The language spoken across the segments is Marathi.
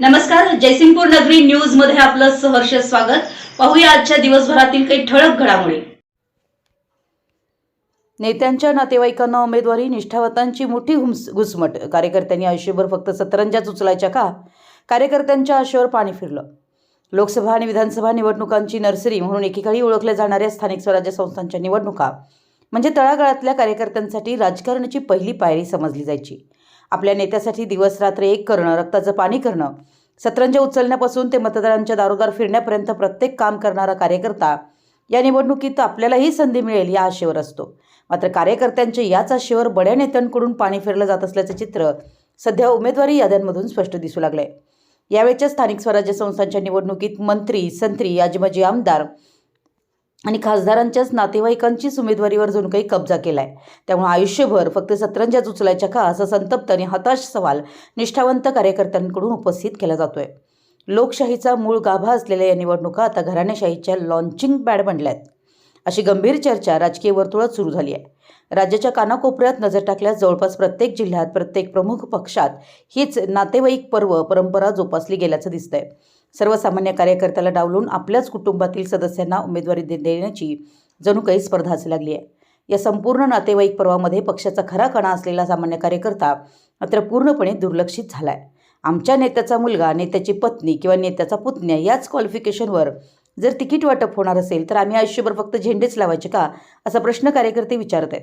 नमस्कार जयसिंगपूर नगरी न्यूजमध्ये आपलं सहर्ष स्वागत. पाहूया आजच्या दिवसभरातील काही ठळक घडामोडी. नेत्यांच्या नातेवाईकांना उमेदवारी निष्ठावतांची मोठी घुसमट. कार्यकर्त्यांनी आयुष्यभर फक्त सतरंजाच उचलायच्या का? कार्यकर्त्यांच्या आशेवर पाणी फिरलं. लोकसभा आणि विधानसभा निवडणुकांची नर्सरी म्हणून एकेकाळी ओळखल्या जाणाऱ्या स्थानिक स्वराज्य संस्थांच्या निवडणुका. म्हणजे तळागाळातल्या कार्यकर्त्यांसाठी राजकारणाची पहिली पायरी समजली जायची. आपल्या नेत्यासाठी दिवस रात्र एक करणं रक्ताचं पाणी करणं. सतरंज उचलण्यापासून ते मतदारांच्या दारोदार फिरण्यापर्यंत प्रत्येक काम करणारा कार्यकर्ता या निवडणुकीत आपल्यालाही संधी मिळेल या आशेवर असतो. मात्र कार्यकर्त्यांच्या याच आशेवर बड्या नेत्यांकडून पाणी फिरलं जात असल्याचं चित्र सध्या उमेदवारी याद्यांमधून स्पष्ट दिसू लागलंय. यावेळच्या स्थानिक स्वराज्य संस्थांच्या निवडणुकीत मंत्री संत्री आजीमाजी आमदार आणि खासदारांच्याच नातेवाईकांचीच उमेदवारीवर जणू काही कब्जा केलाय. त्यामुळे आयुष्यभर फक्त सतरंजाच उचलायच्या का असा संतप्त आणि हताश सवाल निष्ठावंत कार्यकर्त्यांकडून उपस्थित केला जातोय. लोकशाहीचा मूळ गाभा असलेल्या या निवडणुका आता घराणेशाहीच्या लॉन्चिंग पॅड बनल्यात. अशी गंभीर चर्चा राजकीय वर्तुळात सुरू झाली आहे. राज्याच्या कानाकोपऱ्यात नजर टाकल्यास जवळपास प्रत्येक जिल्ह्यात प्रत्येक प्रमुख पक्षात हीच नातेवाईक पर्व परंपरा जोपासली गेल्याचं दिसतंय. सर्वसामान्य कार्यकर्त्याला डावलून आपल्याच कुटुंबातील सदस्यांना उमेदवारी दे- देण्याची जणू काही स्पर्धाच लागली आहे. या संपूर्ण नातेवाईक पर्वामध्ये पक्षाचा खरा कणा असलेला सामान्य कार्यकर्ता मात्र पूर्णपणे दुर्लक्षित झालाय. आमच्या नेत्याचा मुलगा नेत्याची पत्नी किंवा नेत्याचा पुतण्या याच क्वालिफिकेशनवर जर तिकीट वाटप होणार असेल तर आम्ही आयुष्यभर फक्त झेंडेच लावायचे का? असा प्रश्न कार्यकर्ते विचारत आहेत.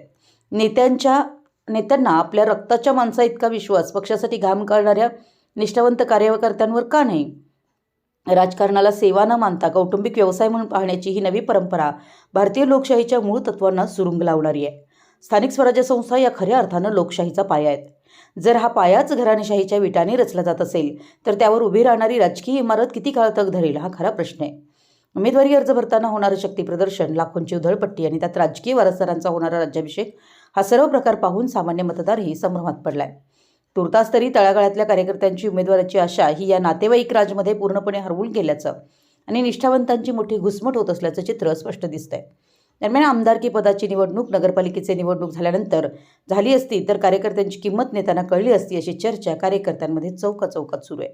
नेत्यांच्या नेत्यांना आपल्या रक्ताच्या माणसा इतका विश्वास पक्षासाठी घाम करणाऱ्या निष्ठावंत कार्यकर्त्यांवर का नाही? राजकारणाला सेवा न मानता कौटुंबिक व्यवसाय म्हणून पाहण्याची ही नवी परंपरा भारतीय लोकशाहीच्या मूळ तत्वांना सुरुंग लावणारी आहे. स्थानिक स्वराज्य संस्था या खऱ्या अर्थानं लोकशाहीचा पाया आहेत. जर हा पायाच घराणेशाहीच्या विटाने रचला जात असेल तर त्यावर उभी राहणारी राजकीय इमारत किती काळ तग धरेल हा खरा प्रश्न आहे. उमेदवारी अर्ज भरताना होणारं शक्ती प्रदर्शन लाखोंची उधळपट्टी आणि त्यात राजकीय वारसदारांचा होणारा राज्याभिषेक हा सर्व प्रकार पाहून सामान्य मतदारही संभ्रमात पडलाय. तुर्तास तरी तळागाळातल्या कार्यकर्त्यांची उमेदवाराची आशा ही या नातेवाईक राजमध्ये पूर्णपणे हरवून गेल्याचं आणि निष्ठावंतांची मोठी घुसमट होत असल्याचं चित्र स्पष्ट दिसतंय. दरम्यान आमदारकी पदाची निवडणूक नगरपालिकेचे निवडणूक झाल्यानंतर झाली असती तर कार्यकर्त्यांची किंमत नेत्यांना कळली असती अशी चर्चा कार्यकर्त्यांमध्ये चौका चौकात सुरू आहे.